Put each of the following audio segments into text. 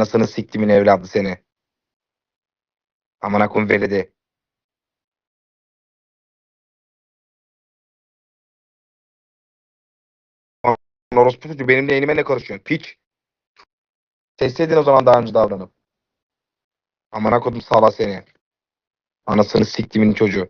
Anasını siktimin evladı seni. Amına koyayım veledi. Orospu çocuğu benim neyime ne karışıyorsun? Piç. Sesleydin o zaman daha önce davranıp. Amına koydum sağla seni. Anasını siktimin çocuğu.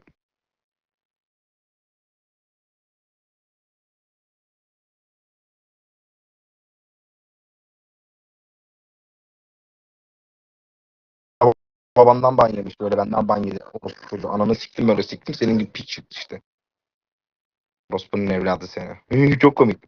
Babandan ban yemiş böyle benden ban yedi. Orospu çocuğu. Ananı siktim böyle siktim senin gibi piç çıktı işte. Orospu'nun evladı seni. Çok komik.